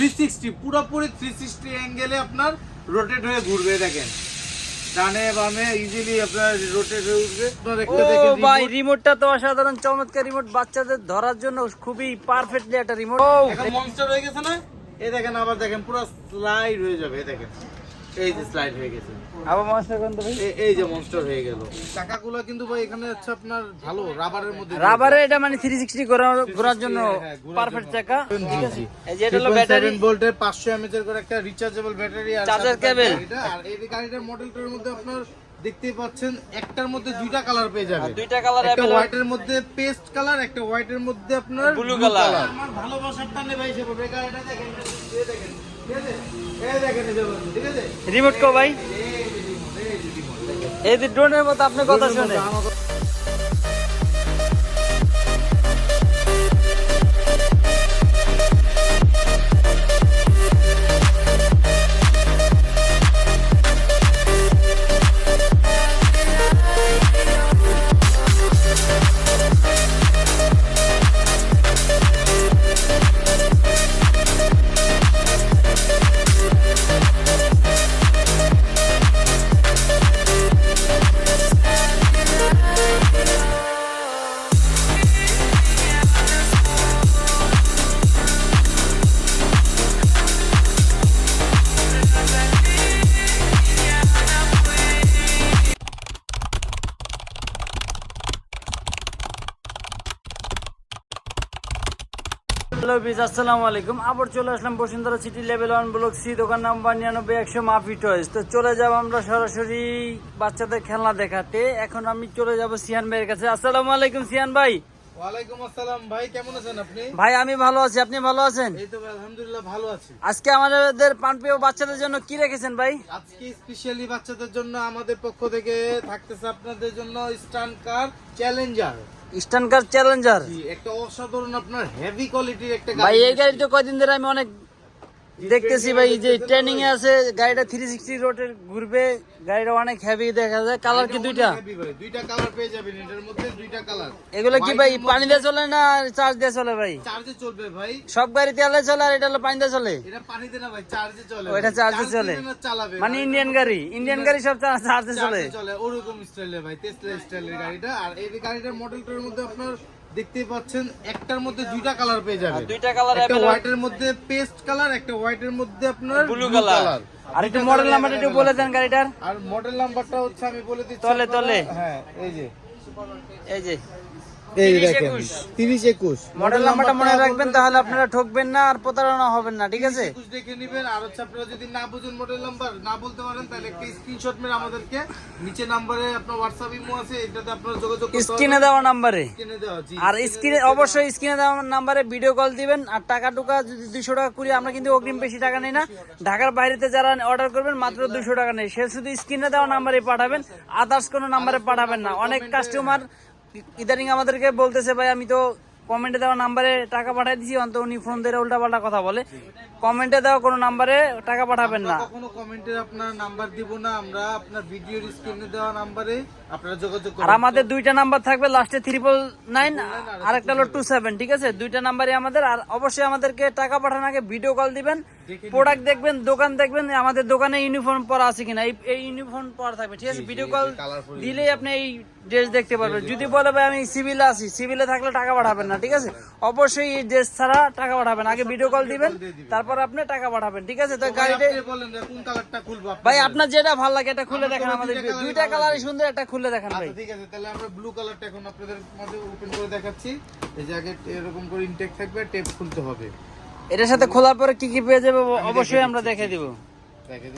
Three sixty পুরোপুরি three sixty অ্যাঙ্গেলে আপনার রোটেট হয়ে ঘুরবে দেখেন। ডানে বামে ইজিলি আপনার রোটেট হয়ে উঠবে। আপনার ও ভাই রিমোটটা তো অসাধারণ চমৎকার রিমোট বাচ্চাদের ধরার জন্য খুবই পারফেক্টলি একটা রিমোট মনস্টার হয়ে গেছে না? এই দেখেন আবার দেখেন পুরো স্লাইড হয়ে যাবে এই দেখেন। এই যে স্লাইড হয়ে গেছে। আবার মাস্টার কোন ভাই? এই যে মনস্টার হয়ে গেল। চাকাগুলো কিন্তু ভাই এখানে হচ্ছে আপনার ভালো রাবারের মধ্যে রাবারে এটা মানে 360 ঘোরা- ঘোরার জন্য হ্যাঁ, পারফেক্ট চাকা। জি, জি। এই যে এটা হলো ব্যাটারি 3.7 ভোল্টের 500 এমএএইচ এর করে একটা রিচার্জেবল ব্যাটারি আর Charger সাথে আর এই গাড়িটার মডেলটার মধ্যে আপনার দেখতেই পাচ্ছেন একটার মধ্যে দুইটা কালার পেয়ে যাবে। দুইটা কালার একটা অ্যাভেলেবল হোয়াইটের মধ্যে পেস্ট কালার একটা হোয়াইটের মধ্যে আপনার color। আমার ভালোবাসার টানে ভাই সে দেখেন। রিমোট কো ভাই। এই যে ড্রোনের মতো আপনি কথা শুনে হ্যালো বিজ আসসালামু আলাইকুম আবার চলে আসলাম Bashundhara city level one block C দোকান নাম্বার নিরানব্বই একশো মাফি টয়েস তো চলে যাব আমরা সরাসরি বাচ্চাদের খেলনা দেখাতে। এখন আমি চলে যাব সিয়ান ভাইয়ের কাছে। আসসালামু আলাইকুম সিয়ান ভাই। ওয়ালাইকুম আসসালাম। ভাই কেমন আছেন আপনি? ভাই আমি ভালো আছি। আপনি ভালো আছেন? এই তো আলহামদুলিল্লাহ ভালো আছি। আজকে আমাদের পানপ্রিয় বাচ্চাদের জন্য কি রেখেছেন ভাই? আজকে স্পেশালি বাচ্চাদের জন্য আমাদের পক্ষ থেকে থাকতেছে আপনাদের জন্য স্টান কার চ্যালেঞ্জার স্টান কার চ্যালেঞ্জার একটা অসাধারণ আপনার হেভি কোয়ালিটির একটা ভাই এই গাড়ি তো গাড়িটা কয়দিন ধরে আমি অনেক দেখতেছি ভাই যে ট্রেনিং এ আছে গাড়িটা থ্রি সিক্সটি রোডের ঘুরবে গাড়িটা অনেক হেভি দেখা যায়। কালার কি দুইটা? দুইটা কালার পেয়ে যাবেন এটার মধ্যে দুইটা কালার এগুলো কি ভাই পানি দিয়ে চলে না চার্জ দিয়ে চলে ভাই? চার্জে চলবে ভাই। সব গাড়ি তেলে চলে আর এটা হলো পানি দিয়ে চলে? এটা পানিতে না ভাই চার্জে চলে ও, এটা ভাই। চার্জে চলে। মানে ইন্ডিয়ান গাড়ি ইন্ডিয়ান গাড়ি সব চার্জে চলে। চলে ওরকম স্টাইলের ভাই টেসলা স্টাইলের গাড়িটা। আর এই গাড়িটার মডেলটার মধ্যে আপনার দেখতেই পাচ্ছেন একটার মধ্যে দুইটা কালার পেয়ে যাবেন দুইটা কালার একটা হোয়াইট এর মধ্যে পেস্ট কালার একটা হোয়াইট এর মধ্যে আপনার ব্লু কালার আর একটু মডেল নাম্বারটা একটু বলে দেন গাড়িটার। আর মডেল নাম্বারটা হচ্ছে আমি বলে দিচ্ছি তলে। তলে। হ্যাঁ এই যে। এই যে এই 30 দেখেন একুশ। মডেল নাম্বারটা মনে রাখবেন তাহলে আপনারা ঠকবেন না আর প্রতারণা হবেন না ঠিক আছে? দেখে নেবেন আর হচ্ছে আপনারা যদি না বুঝেন মডেল নাম্বার না বলতে পারেন তাহলে একটা স্ক্রিনশট মেরে আমাদেরকে নিচে নাম্বারে আপনার হোয়াটসঅ্যাপ ইমো আছে এটাতে আপনারা যোগাযোগ স্ক্রিনে দেওয়া নাম্বারে আর স্ক্রিনে অবশ্যই স্ক্রিনে দেওয়া নাম্বারে ভিডিও কল দিবেন আর টাকা টুকা যদি দুইশো টাকা করি আমরা কিন্তু অগ্রিম বেশি টাকা নেই না। ঢাকার বাইরেতে যারা অর্ডার করবেন মাত্র দুশো টাকা নেই। সে শুধু স্ক্রিনে দেওয়া নাম্বারে পাঠাবেন আদার্স কোনো নাম্বারে পাঠাবেন না। অনেক কাস্টমার ইদানিং আমাদেরকে বলতেছে ভাই আমি তো কমেন্টে দেওয়া নাম্বারে টাকা পাঠিয়ে দিছি অন্ত উনি ফোন দিয়ে উল্টা পাল্টা কথা বলে। কমেন্টে দেওয়া কোনো নাম্বারে টাকা পাঠাবেন না। কখনো কমেন্টে আপনার নাম্বার দিব না আমরা আপনার ভিডিওর স্ক্রিনে দেওয়া নাম্বারে আপনারা যোগাযোগ আর আমাদের দুইটা নাম্বার থাকবে লাস্টে ট্রিপল নাইন আর একটা হলো টু সেভেন ঠিক আছে? দুইটা নাম্বারই আমাদের আর অবশ্যই আমাদেরকে টাকা পাঠানোর আগে ভিডিও কল দিবেন। প্রোডাক্ট দেখবেন দোকান দেখবেন আমাদের দোকানে ইউনিফর্ম পরা আছে কিনা। এই- এই ইউনিফর্ম পরা থাকবে ঠিক আছে? ভিডিও কল দিলেই আপনি এই ড্রেস দেখতে পারবেন। যদি বলে ভাই আমি সিভিলে আছি সিভিলে থাকলে টাকা পাঠাবেন না। ঠিক আছে? অবশ্যই এই ড্রেস ছাড়া টাকা পাঠাবেন। আগে ভিডিও কল দিবেন তারপর আপনি টাকা পাঠাবেন ঠিক আছে? তো গাড়িতে ভাই আপনার যেটা ভালো লাগে এটা খুলে দেখেন আমাদের দুইটা কালারই সুন্দর একটা খুলে দেখেন ভাই। আচ্ছা ঠিক আছে তাহলে আমরা ব্লু কালারটা এখন আপনাদের মধ্যে ওপেন করে দেখাচ্ছি। এই যে আগে এরকম করে ইনটেক থাকবে টেপ খুলতে হবে। এটার সাথে খোলার পরে কি কি পেয়ে যাবে অবশ্যই আমরা দেখে দিব।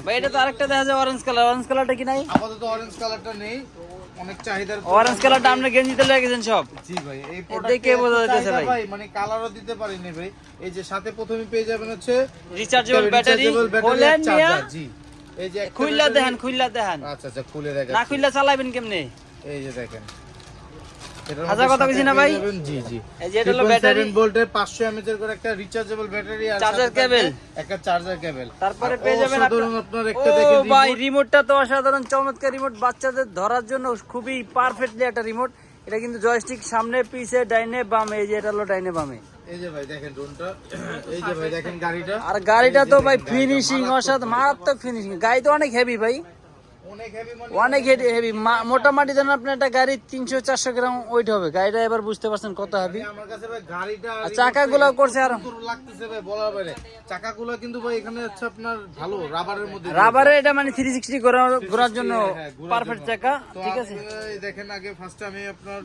ভাই এটা তো আরেকটা দেখা যায় অরেঞ্জ কালার অরেঞ্জ কালারটা কি নাই? আপাতত অরেঞ্জ কালারটা নেই। অনেক চাহিদার অরেঞ্জ কালারটা আপনি গেঞ্জিতে লেগে গেছেন সব। জি ভাই এই প্রোডাক্টে বোঝা ভাই। ভাই মানে কালারও দিতে পারিনি ভাই। এই যে সাথে প্রথমে পেয়ে যাবেন হচ্ছে রিচার্জেবল ব্যাটারি charger, জি। এই যে খুললা দেখেন খুললা দেখেন। আচ্ছা আচ্ছা খুলে না খুললা চালাবেন কেমনে? এই যে দেখেন। হাজার কথা না ভাই? জি জি। এই যে এটা হলো ব্যাটারি 3.7 ভোল্টের 500 এমএএইচ এর করে একটা রিচার্জেবল ব্যাটারি আর থাকবে cable। একটা চার্জার কেবল তারপরে পেয়ে যাবেন আপনার- একটা দেখেন ভাই রিমোটটা তো অসাধারণ চমৎকার রিমোট বাচ্চাদের ধরার জন্য খুবই পারফেক্টলি একটা রিমোট এটা কিন্তু জয়স্টিক সামনে পিছে ডাইনে বামে। এই যে এটা হলো ডাইনে বামে। এই যে ভাই দেখেন ড্রোনটা এই যে ভাই দেখেন গাড়িটা। আর গাড়িটা তো ভাই ফিনিশিং অসাধারণ মারাত্মক ফিনিশিং গাড়ি তো অনেক হেভি ভাই। অনেক হেভি হেভি মোটামুটি ধরেন আপনার একটা গাড়ি তিনশো চারশো গ্রাম ওয়েট হবে। গাড়িটা এবার বুঝতে পারছেন কত আর চাকাগুলো করছে আর- লাগতেছে ভাই বলার বাইরে। চাকাগুলো কিন্তু ভাই এখানে হচ্ছে আপনার ভালো রাবারের মধ্যে রাবারে এটা মানে থ্রি সিক্সটি ঘোরার জন্য হ্যাঁ, পারফেক্ট চাকা ঠিক আছে? দেখেন আগে ফার্স্টে আমি আপনার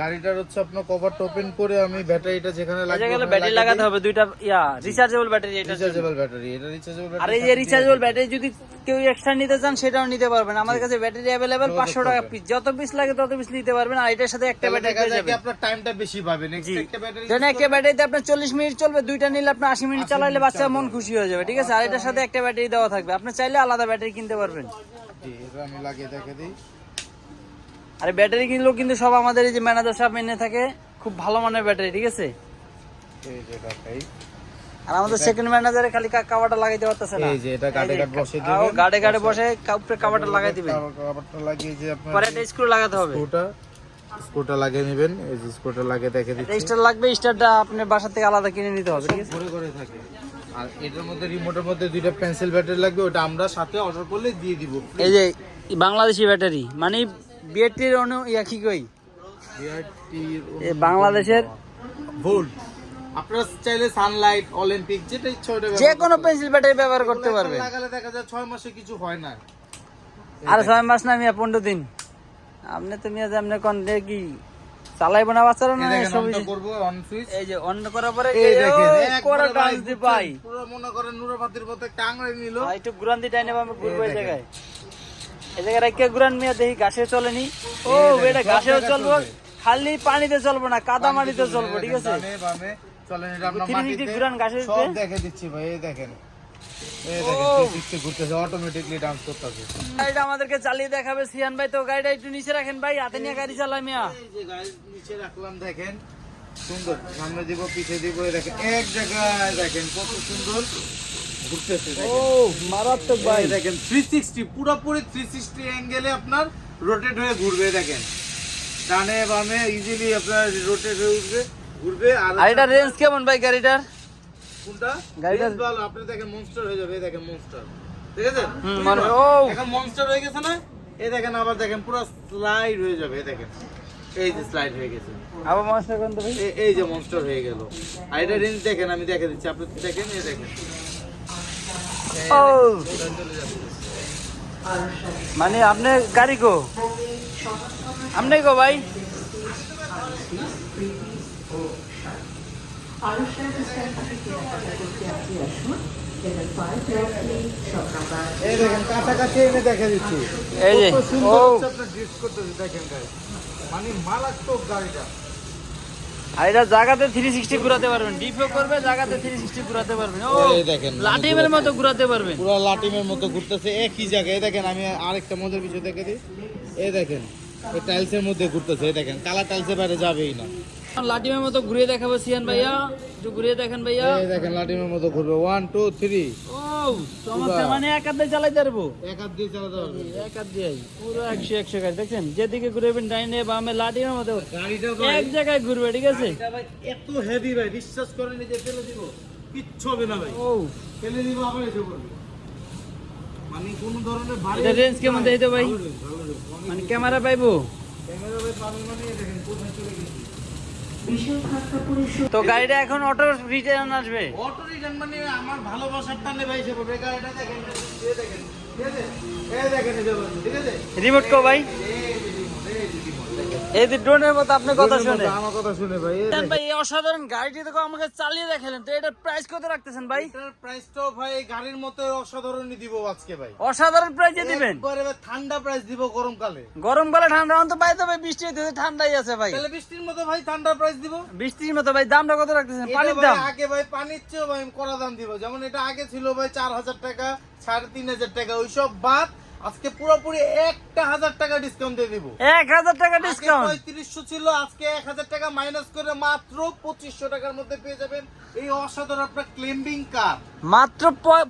গাড়িটার হচ্ছে আপনার কভারটা ওপেন করে আমি ব্যাটারিটা যেখানে গেলে ব্যাটারি লাগাতে হবে দুইটা ইয়া রিচার্জেবল ব্যাটারি এটা রিচার্জেবল ব্যাটারি এটা রিচার্জেবল আর এই যে রিচার্জেবল ব্যাটারি যদি কেউ এক্সট্রা নিতে চান সেটাও নিতে পারবেন। আমাদের কাছে ব্যাটারি অ্যাভেলেবেল পাঁচশো টাকা পিস যত পিস লাগে তত পিস নিতে পারবেন আর এটার সাথে একটা ব্যাটারি দেখা পেয়ে যাবেন। আপনার টাইমটা বেশি পাবে নেক্সট একটা ব্যাটারি যেন একটা ব্যাটারিতে আপনার চল্লিশ মিনিট চলবে দুইটা নিলে আপনার আশি মিনিট চালাইলে বাচ্চা মন খুশি হয়ে যাবে ঠিক আছে? আর এটার সাথে একটা ব্যাটারি দেওয়া থাকবে। আপনি চাইলে আলাদা ব্যাটারি কিনতে পারবেন। জি, এটা আমি লাগিয়ে দেখে দিই। আর ব্যাটারি কিনলেও কিন্তু সব আমাদের এই যে ম্যানেজার সাহেব এনে থাকে খুব ভালো মানের ব্যাটারি ঠিক আছে? আর আমাদের সেকেন্ড ম্যানেজারে খালি কাবাটা লাগাইতে পারতেছে না। এই যে এটা গাড়ে গাড় বসে ও, দিবেন। গাড়ে গাড়ে বসে কাউপে কাবাটা লাগাই দিবেন। কভারটা লাগিয়ে যে আপনার পরে একটা স্ক্রু লাগাতে হবে। স্ক্রুটা স্ক্রুটা লাগিয়ে নেবেন। এই যে স্ক্রুটা লাগিয়ে দেখে দিচ্ছি। স্টার লাগবে স্টারটা আপনার বাসা থেকে আলাদা কিনে নিতে হবে ঠিক আছে? ঘুরে ঘুরে থাকে। আর এটার মধ্যে রিমোটের মধ্যে দুইটা পেন্সিল ব্যাটারি লাগবে ওটা আমরা সাথে অর্ডার করলে দিয়ে দিব। এই যে বাংলাদেশি ব্যাটারি মানে বিএটির অনু ইয়া কি কই? বাংলাদেশের? ভোল্ট আপনারা চাইলে সানলাইট অলিম্পিক যেটা ইচ্ছা ওটা যে কোনো পেন্সিল ব্যাটারি ব্যবহার করতে পারবে লাগালে দেখা যায় ছয় মাসে কিছু হয় না। আর ছয় মাস না মিয়া পনেরো দিন। আপনি তো মিয়া আপনি কোন কি চালাইবো না বাচ্চারা না দেখেন করব অন সুইচ এই যে অন করার পরে এই দেখেন করে ডান্স দি পাই পুরো মনে করেন নুরাপাতির মতো টাংড়ে নিল। একটু ঘুরান দি টাইনে আমি ঘুরবো এই জায়গায়। এই জায়গায় রাখিয়া ঘুরান মিয়া দেখি ঘাসে চলেনি। ও এটা ঘাসেও চলবো খালি পানিতে চলবো না কাদা মাটিতে চলবো ঠিক আছে? ঘুরান ঘাসের সব দেখে দিচ্ছি ভাই দেখেন। আমাদেরকে চালিয়ে দেখাবে সিয়ান ভাই তো গাড়িটা একটু নিচে রাখেন ভাই হাতে নিয়ে গাড়ি চালাই মিয়া। নিচে রাখলাম দেখেন সুন্দর। সামনে দিব পিছে দিব দেখেন এক জায়গায় দেখেন কত সুন্দর। ঘুরতেছে ও মারাত্মক ভাই দেখেন 360 পুরোপুরি 360 অ্যাঙ্গেলে আপনার রোটেট হয়ে ঘুরবে দেখেন। ডানে বামে ইজিলি আপনার রোটেট হয়ে উঠবে ঘুরবে আর এটা রেঞ্জ কেমন ভাই গাড়িটার? কোনটা? গাড়িটার- ভালো আপনি দেখেন মনস্টার হয়ে যাবে এই দেখেন মনস্টার ঠিক আছে? হুম, মানে- ও। এখন মনস্টার হয়ে গেছে না? এই দেখেন আবার দেখেন পুরো স্লাইড হয়ে যাবে এই দেখেন। এই যে স্লাইড হয়ে গেছে। আবার কোন ভাই? এই- এই যে মনস্টার হয়ে গেল। আর এটা রেঞ্জ দেখেন আমি দেখে দিচ্ছি আপনি দেখেন এই দেখেন। ও। মানে আপনি গাড়ি গো আপনি গো ভাই? এই দেখেন কাছাকাছি এনে দেখে দিচ্ছি। এই যে ও। দেখেন। মানে মারাত্মক গাড়িটা। আর এটা জায়গাতে থ্রি সিক্সটি ঘুরাতে পারবেন। ডিফো করবে জায়গাতে থ্রি সিক্সটি ঘুরাতে পারবেন। ও এই দেখেন, লাটিমের মতো ঘুরাতে পারবেন। পুরো লাটিমের মতো ঘুরতেছে। একই জায়গায় এই দেখেন আমি আরেকটা মজার বিষয় দেখে দিই। এই দেখেন এই টাইলসের মধ্যে ঘুরতেছে। এই দেখেন কালা টাইলসের বাইরে যাবেই না। লাঠিমের মতো ঘুরিয়ে দেখাবো সিয়ান ভাইয়া। একটু ঘুরিয়ে দেখেন ভাইয়া। এই দেখেন লাটিমের মতো ঘুরবে। ওয়ান টু থ্রি ও চমৎকার মানে এক হাতে চালাইতে পারব? এক হাত দিয়ে চালাতে পারবে। এক হাত দিয়ে পুরো একশো একশো গাড়ি। দেখছেন? যেদিকে ঘুরবেন ডাইনে বামে লাঠিমের মতো। গাড়িটা এক জায়গায় ঘুরবে ঠিক আছে? ভাই এত হেভি ভাই। বিশ্বাস করেন যে ফেলে দিব। কিচ্ছু হবে না ভাই। ও। ফেলে দিব আবার এসে পড়বে। মানে কোন ধরনের ভারী এটা রেঞ্জ কেমন তো ভাই। মানে ক্যামেরা পাইবো? ক্যামেরা ভাই পাবেন মানে দেখেন কোথায় চলে গেছে তো গাড়িটা এখন অটো রিটার্ন আসবে। অটো রিটার্ন মানে আমার ভালোবাসার টানে ভাই সে গাড়িটা দেখেন দেখেন, ঠিক আছে রিমোট কো ভাই। এই যে remote, এই যে remote, দেখেন। এই যে ড্রোনের মতো আপনি কথা শুনে আমার কথা শুনে ভাই ভাই এই অসাধারণ গাড়িটি তো আমাকে চালিয়ে দেখালেন। তো এটার প্রাইস কত রাখতেছেন ভাই? এটার প্রাইসটাও ভাই গাড়ির মতো অসাধারণই দিব আজকে ভাই। অসাধারণ প্রাইসে দিবেন? একবারে ঠান্ডা প্রাইস দিব গরমকালে। গরমকালে ঠান্ডা অন্ত ভাই তো ভাই বৃষ্টি হইতেছে ঠান্ডাই আছে ভাই। তাহলে বৃষ্টির মতো ভাই ঠান্ডা প্রাইস দিব? বৃষ্টির মতো ভাই দামটা কত রাখতেছেন? পানির দাম? আগে ভাই পানির চেয়েও ভাই কড়া দাম দিব। যেমন এটা আগে ছিল ভাই চার হাজার টাকা সাড়ে তিন হাজার টাকা ওইসব বাদ। আজকে পুরোপুরি একটা হাজার টাকা ডিসকাউন্ট দিয়ে দিব। এক হাজার টাকা ডিসকাউন্ট পঁয়ত্রিশশো ছিল আজকে এক হাজার টাকা মাইনাস করে মাত্র পঁচিশশো টাকার মধ্যে পেয়ে যাবেন এই অসাধারণ আপনার ক্লেম্বিং কার মাত্র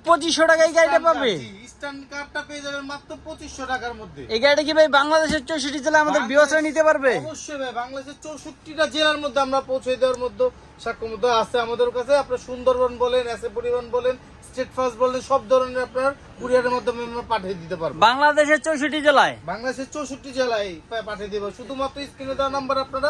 পঁচিশশো টাকা এই গাড়িটা পাবে? স্ট্যান্ড কারটা পেয়ে যাবেন মাত্র পঁচিশশো টাকার মধ্যে। এই গাড়িটা কি ভাই বাংলাদেশের চৌষট্টি জেলা আমাদের বিবেচনা নিতে পারবে? অবশ্যই ভাই বাংলাদেশের চৌষট্টিটা জেলার মধ্যে আমরা পৌঁছে দেওয়ার মধ্যে সাক্ষমতা আছে আমাদের কাছে। আপনার সুন্দরবন বলেন এসে পরিবহন বলেন স্টেট ফাস্ট বলেন সব ধরনের আপনার কুরিয়ারের মাধ্যমে আমরা পাঠিয়ে দিতে পারব। বাংলাদেশের চৌষট্টি জেলায়? বাংলাদেশের চৌষট্টি জেলায় পাঠিয়ে দেবো। শুধুমাত্র স্ক্রিনে দেওয়া নাম্বার আপনারা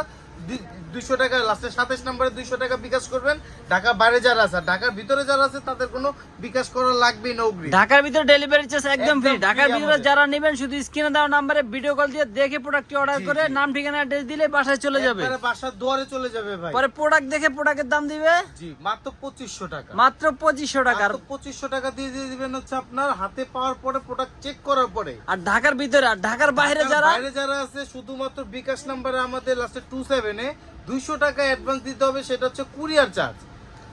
দুইশো টাকা লাস্টে সাতাশ নাম্বারে দুইশো টাকা বিকাশ করবেন। ঢাকা বাইরে যারা আছে ঢাকার ভিতরে যারা আছে তাদের কোনো বিকাশ করা লাগবে না ঢাকার ভিতরে ডেলিভারি চার্জ একদম ফ্রি ঢাকার ভিতরে যারা নেবেন শুধু স্ক্রিনে দেওয়া নাম্বারে ভিডিও কল দিয়ে দেখে প্রোডাক্টটি অর্ডার করে নাম ঠিকানা অ্যাড্রেস দিলে বাসায় চলে যাবে। বাসার দুয়ারে চলে যাবে ভাই। পরে প্রোডাক্ট দেখে প্রোডাক্টের দাম দিবে? জি মাত্র পঁচিশশো টাকা। মাত্র পঁচিশশো টাকা। পঁচিশশো টাকা দিয়ে দিয়ে দিবেন হচ্ছে আপনার হাতে পাওয়ার পরে প্রোডাক্ট চেক করার পরে। আর ঢাকার ভিতরে আর ঢাকার বাইরে যারা বাইরে যারা আছে শুধুমাত্র বিকাশ নাম্বারে আমাদের লাস্টে টু সেভেনে দুইশো টাকা অ্যাডভান্স দিতে হবে সেটা হচ্ছে কুরিয়ার চার্জ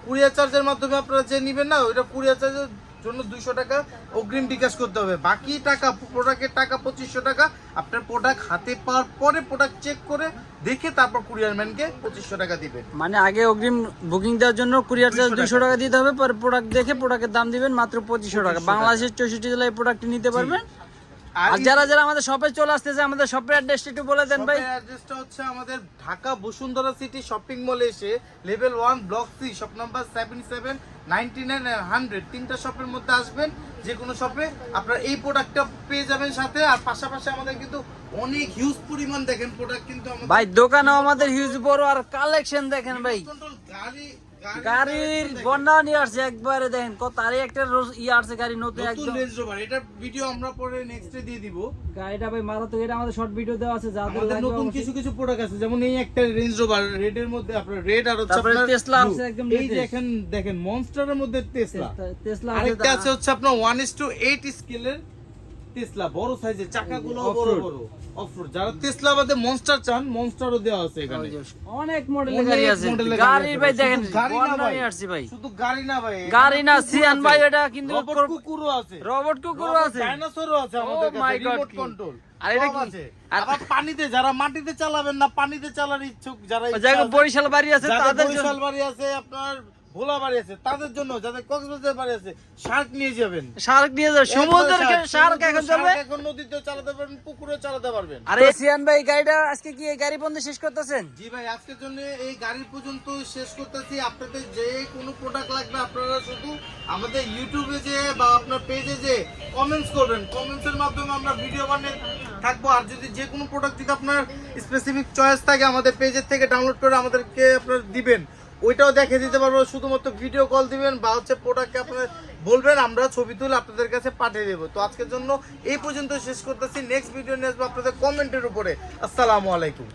কুরিয়ার চার্জের মাধ্যমে আপনারা যে নিবেন না ওইটা কুরিয়ার চার্জের জন্য দুইশো টাকা অগ্রিম বিকাশ করতে হবে। বাকি টাকা প্রোডাক্টের টাকা পঁচিশশো টাকা আপনার প্রোডাক্ট হাতে পাওয়ার পরে প্রোডাক্ট চেক করে দেখে তারপর কুরিয়ার ম্যানকে পঁচিশশো টাকা দিবেন। মানে আগে অগ্রিম বুকিং দেওয়ার জন্য কুরিয়ার চার্জ 200 দুইশো টাকা। দিতে হবে পরে প্রোডাক্ট দেখে প্রোডাক্টের দাম দিবেন মাত্র পঁচিশশো টাকা। বাংলাদেশের চৌষট্টি জেলায় প্রোডাক্টটি নিতে পারবেন? আর যারা যারা আমাদের শপে চলে আসতেছে আমাদের শপের অ্যাড্রেসটা একটু বলে দেন ভাই। অ্যাড্রেসটা হচ্ছে আমাদের ঢাকা বসুন্ধরা সিটি শপিং মলে এসে level one block C shop number seven seven ninety nine hundred তিনটা শপের মধ্যে আসবেন যে কোনো শপে আপনারা এই প্রোডাক্টটা পেয়ে যাবেন সাথে। আর পাশাপাশি আমাদের কিন্তু অনেক হিউজ পরিমাণ দেখেন প্রোডাক্ট কিন্তু আমাদের ভাই দোকানেও আমাদের হিউজ বড় আর কালেকশন দেখেন ভাই। গাড়ি গাড়ির বন্যা নিয়ে আসছে একবারে দেখেন কত আরে একটা রোজ- ইয়ে আসছে গাড়ি নতুন একদম। রেঞ্জ রোভার এটা ভিডিও আমরা পরে নেক্সটে দিয়ে দিব। গাড়িটা ভাই মারাত্মক এটা আমাদের শর্ট ভিডিও দেওয়া আছে যাদের লাগবে নতুন কিছু কিছু প্রোডাক্ট আছে যেমন এই একটা রেঞ্জ রোভার রেড এর মধ্যে আপনার রেড আর হচ্ছে আপনার blue। আছে একদম এই দেখেন দেখেন মনস্টারের মধ্যে টেসলা টেসলা আরেকটা আছে হচ্ছে আপনার 1:8 স্কেলের টেসলা বড় সাইজের চাকাগুলো বড় বড়। অফরোড যারা টেসলা বাদে মনস্টার চান মনস্টারও দেওয়া আছে এখানে। অনেক মডেলের গাড়ি আছে। গাড়ির ভাই দেখেন গাড়ি না ভাই। ভাই। শুধু গাড়ি না ভাই গাড়ি না সিয়ান ভাই এটা কিন্তু রবট কুকুরও আছে। রবট কুকুরও আছে। ডাইনোসরও আছে আমাদের Oh কাছে রিমোট কন্ট্রোল আর এটা কি? আর- পানিতে যারা মাটিতে চালাবেন না পানিতে চালার ইচ্ছুক যারা বরিশাল বাড়ি আছে তাদের বরিশাল বাড়ি আছে আপনার ভোলা বাড়ি আছে তাদের জন্য যাদের কক্সবাজার বাড়ি আছে শার্ক নিয়ে যাবেন। শার্ক নিয়ে যাবে সমুদ্রের শার্ক এখন চলবে এখন নদীতে চালাতে পারবেন পুকুরে চালাতে পারবেন। আরে সিয়ান ভাই গাড়িটা আজকে কি এই গাড়ি বন্ধ শেষ করতেছেন? জি ভাই আজকের জন্য এই গাড়ি পর্যন্ত শেষ করতেছি। আপনাদের যে কোনো প্রোডাক্ট লাগবে আপনারা শুধু আমাদের ইউটিউবে যে বা আপনার পেজে যে কমেন্টস করবেন। কমেন্টসের মাধ্যমে আমরা ভিডিও বানিয়ে থাকব। আর যদি যে কোনো প্রোডাক্ট যদি আপনার স্পেসিফিক চয়েস থাকে আমাদের পেজের থেকে ডাউনলোড করে আমাদেরকে আপনার দিবেন। ওইটাও দেখে দিতে পারব। শুধুমাত্র ভিডিও কল দিবেন বা হচ্ছে প্রোডাক্টকে আপনার বলবেন, আমরা ছবি তুলে আপনাদের কাছে পাঠিয়ে দেবো। তো আজকের জন্য এই পর্যন্ত শেষ করতেছি। নেক্সট ভিডিও নিয়ে আসব আপনাদের কমেন্টের উপরে। আসসালামু আলাইকুম।